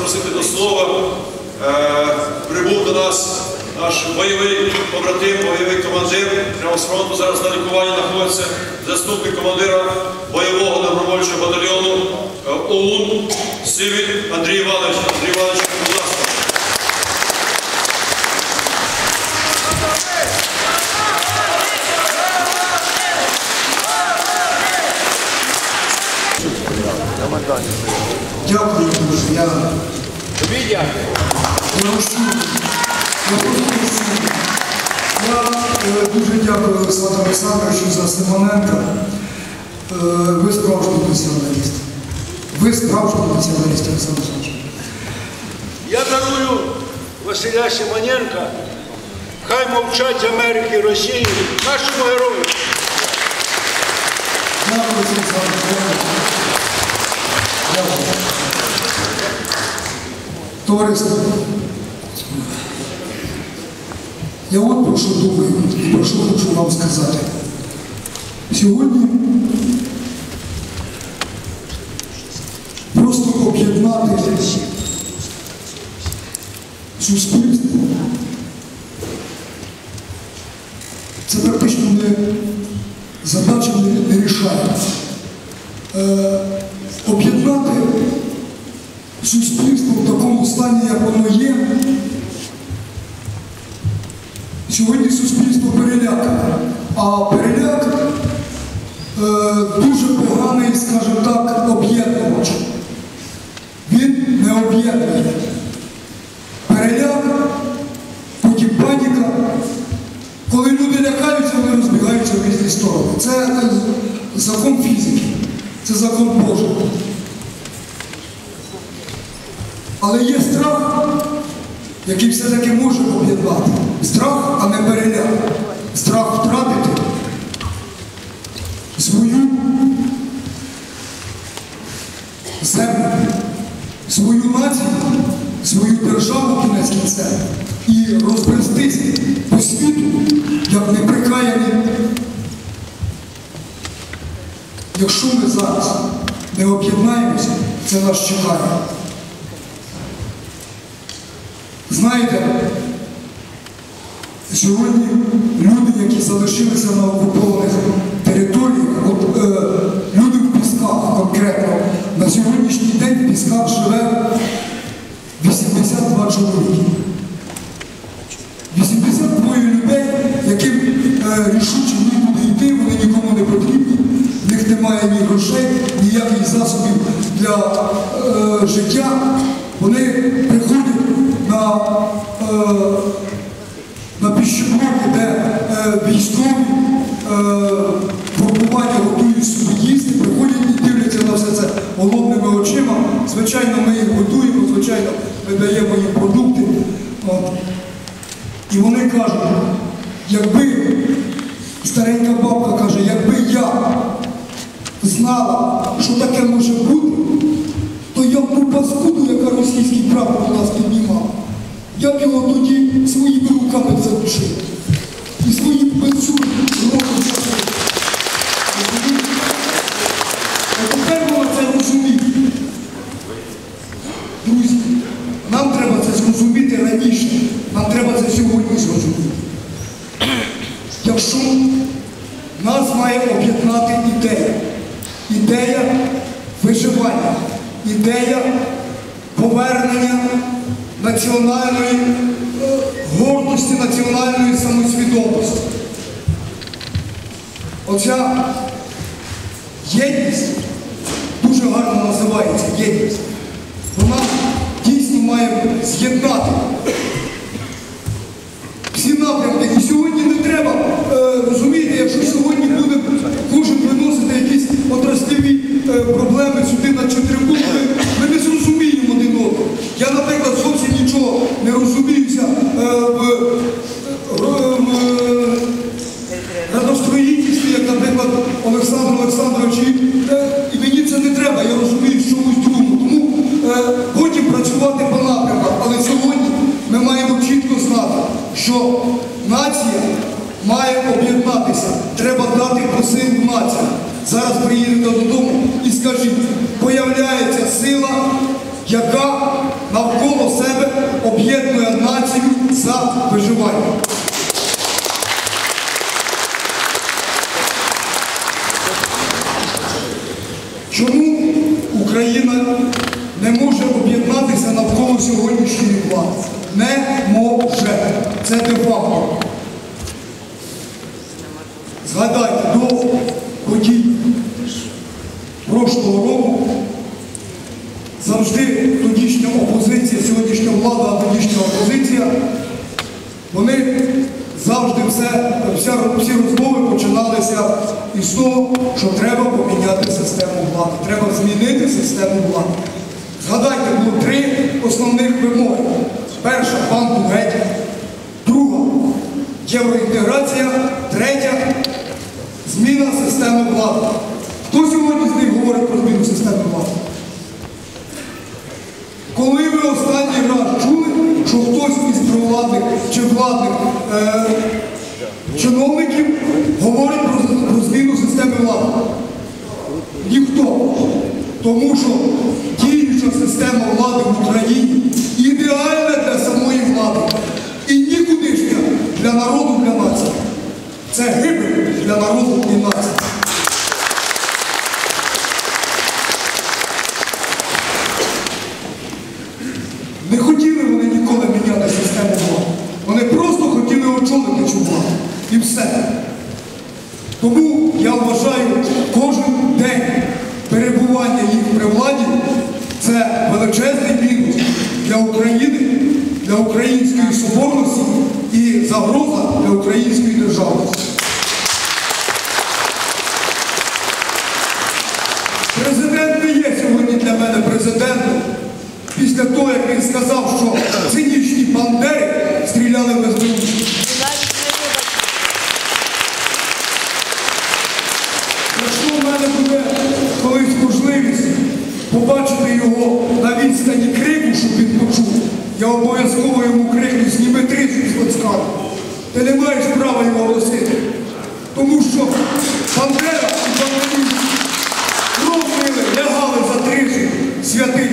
запросити до слова. Е, Прибув до нас наш бойовий побратим, бойовий командир. Прямо з фронту зараз на лікуванні знаходиться заступник командира бойового добровольчого батальйону е, ОУН Сивіль Андрій Іванович. Андрій Іванович, будь ласка. Дякую дуже. Я, я я дуже дякую Олександру Олександровичу за Симоненка. Е, ви справжній націоналіст. Ви справжній націоналіст, Олександр Олександрович. Я дарую Василя Симоненка, хай мовчать Америки Росії, нашому герою. Дякую, Олександр. Дякую. Товариство, я от про що думаю і про що хочу вам сказати. Сьогодні просто об'єднати суспільство. Це практично не задача не, рішає. Суспільство в такому стані, як воно є. Сьогодні суспільство перелякане, а переляк е, дуже поганий, скажімо так, об'єднувач. Він не об'єднує. Переляк, потім паніка. Коли люди лякаються, вони розбігаються в різні сторони. Це закон фізики, це закон Божий. Але є страх, який все-таки може об'єднати. Страх, а не переляк. Страх втратити свою землю, свою націю, свою державу кінець кінцем і розбрестись по світу, як неприкаяні. Якщо ми зараз не об'єднаємося, це нас чекає. Знаєте, сьогодні люди, які залишилися на окупованих територіях, от, е, люди в Пісках конкретно, на сьогоднішній день в Пісках живе 82 чоловіки. 82 людей, яким е, рішуче нікуди йти, вони нікому не потрібні, в них немає ні грошей, ніяких засобів для е, життя. Вони військові е, формування готують собі їсти, приходять і дивляться на все це голодними очима. Звичайно, ми їх готуємо, звичайно, ми даємо їм продукти. І вони кажуть, якби старенька бабка каже, якби я знала, що таке може бути, то я б ту паскуду, яка російський прапор у нас піднімав, я б його тоді своїми руками задушив. І своїм пенсу роком. А тепер вона це розуміє. Друзі, нам треба це зрозуміти раніше. Нам треба це сьогодні зрозуміти. Якщо нас має об'єднати ідея, ідея виживання, ідея повернення національної е, гордості, національної Оця єдність дуже гарно називається єдність. Вона дійсно має з'єднати всі напрямки. І сьогодні не треба, е, розумієте, якщо сьогодні буде кожен виносити якісь отрасліві е, проблеми сюди на чотирьоху, ми, ми не зрозуміємо один одного. Я, наприклад, зовсім нічого не розуміюся е, в, е, в е, радостроїтельстві, як, наприклад, Олександр Олександрович, і, е, і мені це не треба, я розумію, що чомусь другому. Тому е, потім працювати по напрямках. Але сьогодні ми маємо чітко знати, що нація має об'єднатися. Треба дати посил нації. Зараз приїдете додому і скажіть, появляється сила, яка навколо себе об'єднує націю за виживання. Чому Україна не може об'єднатися навколо сьогоднішньої влади? Не може. Це де-факто. Згадайте до подій прошлого року завжди тодішня опозиція, сьогоднішня влада, а тодішня опозиція, вони завжди все, вся, всі розмови починалися із того, що треба поміняти систему влади, треба змінити систему влади. Згадайте, було три основних вимоги. Перша банку геть, друга євроінтеграція, третя зміна системи влади. Хто сьогодні з них говорить про зміну системи влади? Коли ви останній раз чули, що хтось із провладних чи владних е, чиновників говорить про, про зміну системи влади? Ніхто. Тому що діюча система влади в Україні ідеальна для самої влади і нікудишня для народу, для нації. Це гибель для народу і нації. Не хотіли вони ніколи міняти систему влади. Вони просто хотіли очолити цю владу. І все. Тому я вважаю, кожен день перебування їх при владі це величезний мінус для України, для української соборності і загроза для української державності. Президент не є сьогодні для мене президентом після того, як він сказав, що цинічні бандери стріляли в СБУ. Якщо в мене буде колись можливість побачити його на відстані крику, щоб він почув, я обов'язково йому крикну, зніми тричі з Луцькану. Ти не маєш права його голосити. Тому що Бандера і Бандерівці робили, лягали за тричі святих.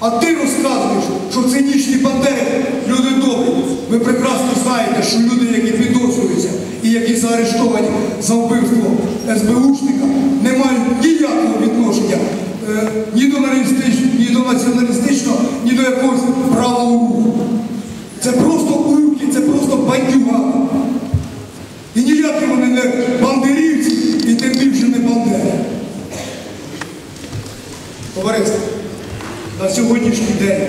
А ти розказуєш, що цинічні бандери, люди добрі. Ви прекрасно знаєте, що люди, які підозрюються і які заарештовані за вбивство СБУшника, не мають е, ні до ні до націоналістичного, ні до якогось правого руху. Це просто урки, це просто бандюга. І ніякі вони не бандерівці, і тим більше не бандери. Товариство, на сьогоднішній день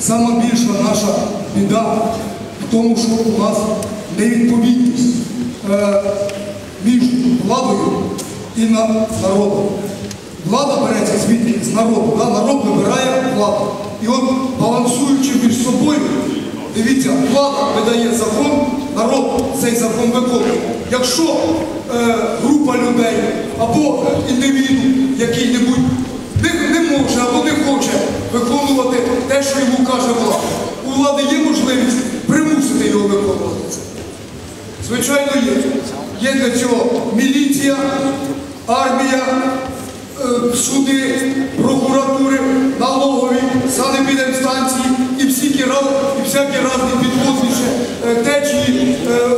сама більша наша біда в тому, що у нас невідповідність е, між владою і народом. Влада береться звідки? З народу. Да? Народ вибирає владу. І от балансуючи між собою, дивіться, влада видає закон, народ цей закон виконує. Якщо е, група людей або індивіду який-небудь не, не може або не хоче виконувати те, що йому каже влада. У влади є можливість примусити його виконувати це. Звичайно, є. Є для цього міліція, армія, суди, прокуратури, налогові, санепідемстанції і всякі, разні підвозніше е, течії, е,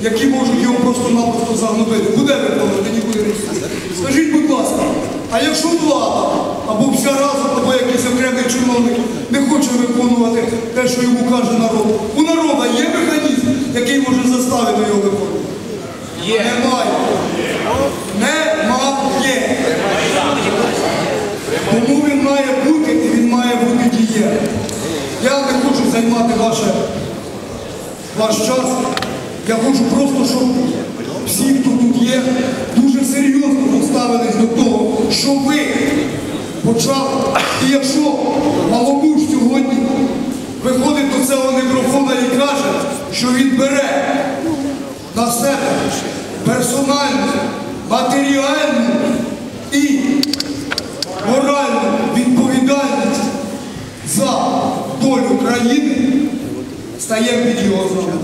які можуть його просто-напросто загнобити. Буде виконувати, нікуди не. Скажіть, будь ласка, а якщо влада або вся разом, або якийсь окремий чиновник не хоче виконувати те, що йому каже народ, у народа є механізм, який може заставити його виконувати? Є. Немає. Тому він має бути і він має бути дієвим. Я не хочу займати ваше, ваш час. Я хочу просто, щоб всі, хто тут є, дуже серйозно поставились до того, що ви почали. І якщо Маломуш сьогодні виходить до цього мікрофона і каже, що він бере на себе персональну, матеріальну і моральну відповідальність за долю країни, стає знамена.